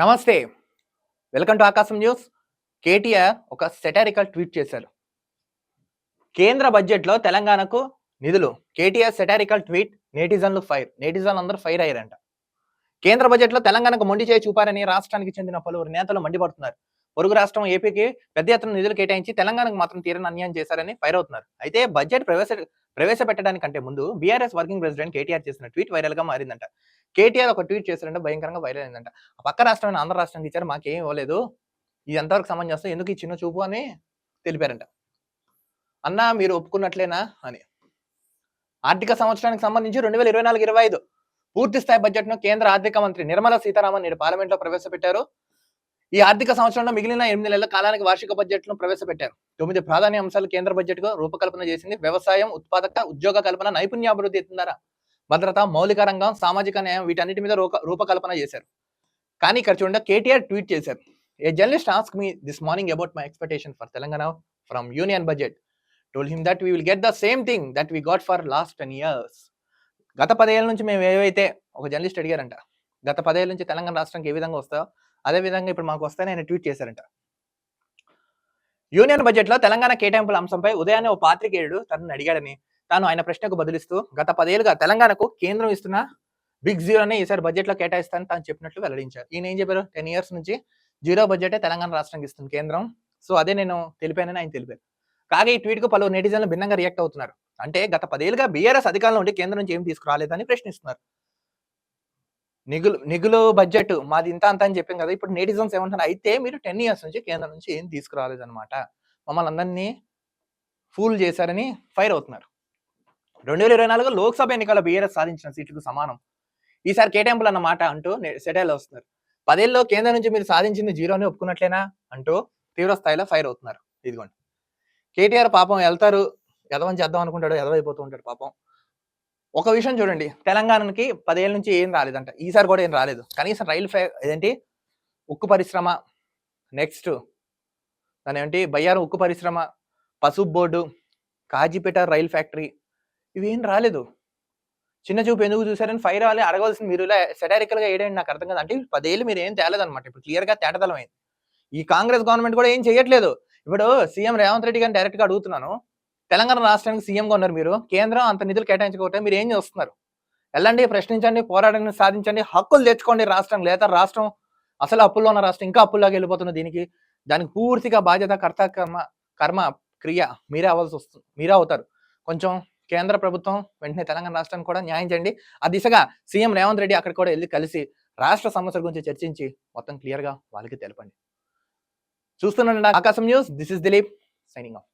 నమస్తే. Welcome to Aakasam news. KTR ఒక satirical tweet చేశారు. కేంద్ర బడ్జెట్లో తెలంగాణకు నిధులు. కేటీఆర్ సెటారికల్ ట్వీట్ నేటిజన్లు ఫైర్ నేటిజన్ అందరూ ఫైర్ అయ్యారంట. కేంద్ర బడ్జెట్లో తెలంగాణకు మొండి చేయి చూపారని రాష్ట్రానికి చెందిన పలువురు నేతలు మండిపడుతున్నారు. పొరుగు రాష్ట్రం ఏపీకి పెద్ద ఎత్తున నిధులు కేటాయించి తెలంగాణకు మాత్రం తీరని అన్యాయం చేశారని ఫైర్ అవుతున్నారు. అయితే బడ్జెట్ ప్రవేశ ప్రవేశపెట్టడానికంటే ముందు బీఆర్ఎస్ వర్కింగ్ ప్రెసిడెంట్ కేటీఆర్ చేసిన ట్వీట్ వైరల్గా మారిందంట. కేటీఆర్ ఒక ట్వీట్ చేశారంటే భయంకరంగా వైరల్ అయిందంట. ఆ పక్క రాష్ట్రమైన ఆంధ్ర రాష్ట్రానికి ఇచ్చారు మాకేం ఇవ్వలేదు. ఇది ఎంతవరకు సమంజసం? ఎందుకు ఈ చిన్న చూపు అని తెలిపారంట. అన్నా మీరు ఒప్పుకున్నట్లేనా? అని. ఆర్థిక సంవత్సరానికి సంబంధించి రెండు వేల ఇరవై నాలుగు ఇరవై ఐదు పూర్తి స్థాయి బడ్జెట్ను కేంద్ర ఆర్థిక మంత్రి నిర్మలా సీతారామన్ నేడు పార్లమెంట్లో ప్రవేశపెట్టారు. ఈ ఆర్థిక సంవత్సరంలో మిగిలిన ఎనిమిది నెలల కాలానికి వార్షిక బడ్జెట్ను ప్రవేశపెట్టారు. తొమ్మిది ప్రాధాన్య అంశాలు కేంద్ర బడ్జెట్ రూపకల్పన చేసింది వ్యవసాయం ఉత్పాదక ఉద్యోగ కల్పన నైపుణ్యాభివృద్ధి ఎత్తున్నారా భద్రత మౌలిక రంగం సామాజిక న్యాయం వీటన్నిటి మీద రూపకల్పన చేశారు. కానీ ఇక్కడ చూడండి కేటీఆర్ ట్వీట్ చేశారు. A journalist ask me this morning about my expectation for Telangana from union budget told him that we will get the same thing that we got for last ten years గత పదేళ్ళ నుంచి మేము ఏవైతే ఒక journalist అడిగారంట గత పదేళ్ళ నుంచి తెలంగాణ రాష్ట్రానికి ఏ విధంగా వస్తా అదే విధంగా ఇప్పుడు మాకు వస్తాయని ఆయన ట్వీట్ చేశారంట. యూనియన్ బడ్జెట్లో తెలంగాణ కేటాయింపుల అంశంపై ఉదయాన్నే ఓ పాత్రికేయుడు తనని అడిగాడని తాను ఆయన ప్రశ్నకు బదులిస్తూ గత పదేళ్ళుగా తెలంగాణకు కేంద్రం ఇస్తున్న బిగ్ జీరోనే ఈసారి బడ్జెట్లో కేటాయిస్తానని తాను చెప్పినట్లు వెల్లడించారు. ఈయన ఏం చెప్పారు? టెన్ ఇయర్స్ నుంచి జీరో బడ్జెటే తెలంగాణ రాష్ట్రానికి ఇస్తుంది కేంద్రం. సో అదే నేను తెలిపానని ఆయన తెలిపారు. కాగా ఈ ట్వీట్కు పలు నెటిజన్లు భిన్నంగా రియాక్ట్ అవుతున్నారు. అంటే గత పదేళ్ళుగా బీఆర్ఎస్ అధికారంలో ఉండి కేంద్రం నుంచి ఏం తీసుకురాలేదని ప్రశ్నిస్తున్నారు. నిగులు నిగులు బడ్జెట్ మాది ఇంత అంత అని చెప్పాం కదా ఇప్పుడు నెటిజన్స్ ఏమంటున్నారు? అయితే మీరు టెన్ ఇయర్స్ నుంచి కేంద్రం నుంచి ఏం తీసుకురాలేదన్నమాట. మమ్మల్ని అందరినీ ఫూల్ చేశారని ఫైర్ అవుతున్నారు. రెండు వేల ఇరవై నాలుగు లోక్సభ ఎన్నికల బీఆర్ఎస్ సాధించిన సీట్లకు సమానం. ఈసారి కేటాయింపులు అన్న మాట అంటూ సెటైల్ వస్తున్నారు. పదేళ్ళలో కేంద్రం నుంచి మీరు సాధించింది జీరోని ఒప్పుకున్నట్లేనా? అంటూ తీవ్ర స్థాయిలో ఫైర్ అవుతున్నారు. ఇదిగోండి. కేటీఆర్ పాపం వెళ్తారు ఎదవని చేద్దాం అనుకుంటాడు ఎదవైపోతూ ఉంటాడు పాపం. ఒక విషయం చూడండి. తెలంగాణకి పదేళ్ళ నుంచి ఏం రాలేదంట. ఈసారి కూడా ఏం రాలేదు. కనీసం రైలు ఫ్లై ఏంటి ఉక్కు పరిశ్రమ నెక్స్ట్ దాని ఏంటి బయ్యారం ఉక్కు పరిశ్రమ పసుపు బోర్డు కాజీపేట రైల్ ఫ్యాక్టరీ ఇవేం రాలేదు. చిన్న చూపు ఎందుకు చూసారని ఫైర్ రావాలి అడగవలసింది మీరు ఇలా సెటారికల్గా ఏడండి నాకు అర్థం కదా. అంటే పదేళ్ళు మీరు ఏం తేలేదన్నమాట. ఇప్పుడు క్లియర్గా గా ఈ కాంగ్రెస్ గవర్నమెంట్ కూడా ఏం చేయట్లేదు. ఇప్పుడు సీఎం రేవంత్ రెడ్డి గారిని డైరెక్ట్గా అడుగుతున్నాను. తెలంగాణ రాష్ట్రానికి సీఎంగా ఉన్నారు మీరు. కేంద్రం అంత నిధులు కేటాయించకపోతే మీరు ఏం చేస్తున్నారు? వెళ్ళండి ప్రశ్నించండి పోరాటం సాధించండి హక్కులు తెచ్చుకోండి రాష్ట్రం లేదా రాష్ట్రం. అసలు అప్పుల్లో ఉన్న రాష్ట్రం ఇంకా అప్పుల్లోకి వెళ్ళిపోతున్న దీనికి. దానికి పూర్తిగా బాధ్యత కర్త కర్మ కర్మ క్రియ మీరే అవ్వాల్సి వస్తుంది మీరే అవుతారు. కొంచెం కేంద్ర ప్రభుత్వం వెంటనే తెలంగాణ రాష్ట్రానికి కూడా న్యాయం చేయండి. ఆ దిశగా సీఎం రేవంత్ రెడ్డి అక్కడ కూడా వెళ్ళి కలిసి రాష్ట్ర సమస్యల గురించి చర్చించి మొత్తం క్లియర్గా వాళ్ళకి తెలపండి. చూస్తున్నాండి Aakasam news this is Dileep signing off.